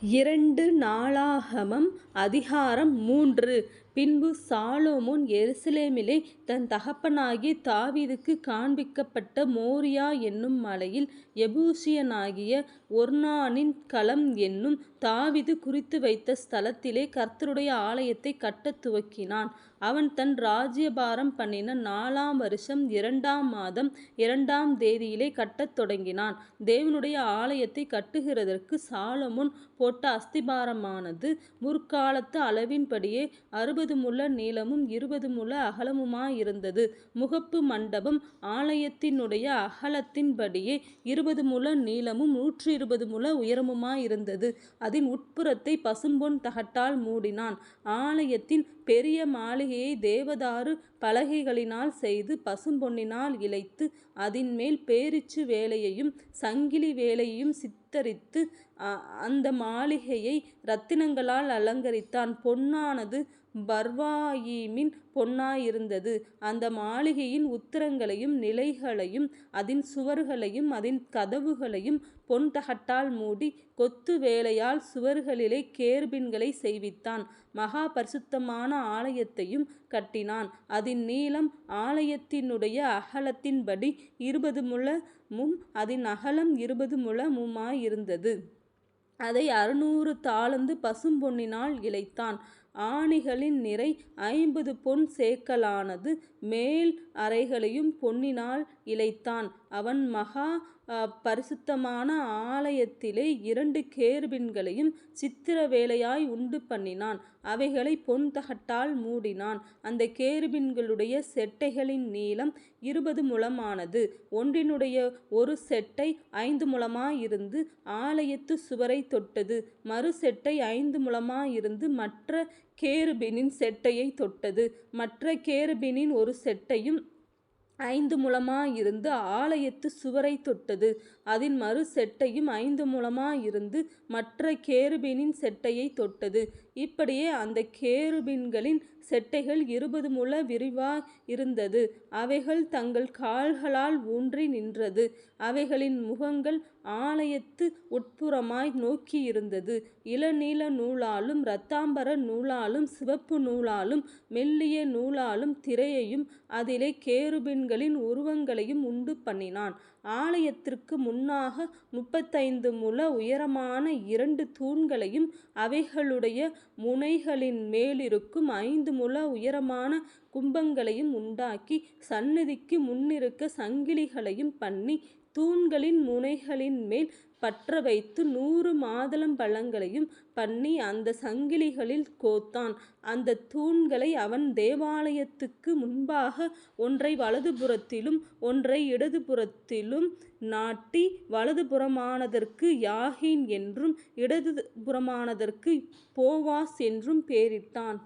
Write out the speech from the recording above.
இரண்டு நாளாகமம் அதிகாரம் மூன்று. பின்பு சாலோமோன் எருசலேமிலே தன் தகப்பனாகிய தாவீதுக்கு காண்பிக்கப்பட்ட மோரியா என்னும் மலையில் எபூசியனாகிய ஒர்னானின் களம் என்னும் தாவிது குறித்து வைத்த ஸ்தலத்திலே கர்த்தருடைய ஆலயத்தை கட்டத் துவக்கினான். அவன் தன் ராஜ்யபாரம் பண்ணின நாலாம் வருஷம் இரண்டாம் மாதம் இரண்டாம் தேதியிலே கட்டத் தொடங்கினான். தேவனுடைய ஆலயத்தை கட்டுகிறதற்கு சாலமுன் போட்ட அஸ்திபாரமானது முற்காலத்து அளவின்படியே அறுபது முழ நீளமும் இருபது முழ அகலமுமாயிருந்தது. முகப்பு மண்டபம் ஆலயத்தினுடைய அகலத்தின்படியே இருபது முழ நீளமும் நூற்றிருபது முழ உயரமுமாயிருந்தது. அதன் உட்புறத்தை பசும்பொன் தகட்டால் மூடினான். ஆலயத்தின் பெரிய மாளிகையை தேவதாரு பலகைகளினால் செய்து பசும்பொன்னினால் இழைத்து அதின்மேல் பேரீச்சு வேலையையும் சங்கிலி வேலையையும் சித்தரித்து அந்த மாளிகையை இரத்தினங்களால் அலங்கரித்தான். பொன்னானது பர்வாயீமின் பொன்னாயிருந்தது. அந்த மாளிகையின் உத்தரங்களையும் நிலைகளையும் அதன் சுவர்களையும் அதன் கதவுகளையும் பொன் தகட்டால் மூடி கொத்து வேலையால் சுவர்களிலே கேர்பின்களை செய்வித்தான். மகா பரிசுத்தமான ஆலயத்தையும் கட்டினான். அதன் நீளம் ஆலயத்தினுடைய அகலத்தின்படி இருபது முழமும் அதன் அகலம் இருபது முழமுமாயிருந்தது. அதை அறுநூறு தாளந்து பசும்பொன்னினால் இழைத்தான். ஆணிகளின் நிறை ஐம்பது பொன் சேக்கலானது. மேல் அறைகளையும் பொன்னினால் இழைத்தான். அவன் மகா பரிசுத்தமான ஆலயத்திலே இரண்டு கேருபீன்களையும் சித்திர வேலையாய் உண்டுபண்ணினான். அவைகளை பொன் தகட்டால் மூடினான். அந்த கேருபீன்களுடைய செட்டைகளின் நீளம் இருபது முழமானது. ஒன்றினுடைய ஒரு செட்டை ஐந்து முழமாயிருந்து ஆலயத்துச் சுவரை தொட்டது. மறு செட்டை ஐந்து முழமாயிருந்து மற்ற கேருபீனின் செட்டையை தொட்டது. மற்ற கேருபீனின் ஒரு செட்டையும் ஐந்து முழமாயிருந்து ஆலயத்து சுவரை தொட்டது. அதன் மறு செட்டையும் ஐந்து முழமாயிருந்து மற்ற கேருபீனின் செட்டையை தொட்டது. இப்படியே அந்த கேருபீன்களின் செட்டைகள் இருபது முழ விரிவாயிருந்தது. அவைகள் தங்கள் கால்களால் ஊன்றி நின்றது. அவைகளின் முகங்கள் ஆலயத்து உட்புறமாய் நோக்கியிருந்தது. இளநீல நூலாலும் இரத்தாம்பர நூலாலும் சிவப்பு நூலாலும் மெல்லிய நூலாலும் திரையையும் அதிலே கேருபின்களின் உருவங்களையும் உண்டு பண்ணினான் ஆலயத்திற்கு முன்னாக முப்பத்தைந்து முழ உயரமான இரண்டு தூண்களையும் அவைகளுடைய முனைகளின் மேலிருக்கும் ஐந்து முழ உயரமான கும்பங்களையும் உண்டாக்கி சந்நிதிக்கு முன்னிருக்க சங்கிலிகளையும் பண்ணி தூண்களின் முனைகளின் மேல் பற்ற வைத்து நூறு மாதுளம்பழங்களையும் பண்ணி அந்த சங்கிலிகளில் கோத்தான். அந்த தூண்களை அவன் தேவாலயத்துக்கு முன்பாக ஒன்றை வலதுபுறத்திலும் ஒன்றை இடதுபுறத்திலும் நாட்டி வலதுபுறமானதற்கு யாகின் என்றும் இடதுபுறமானதற்கு போவாஸ் என்றும் பெயரிட்டான்.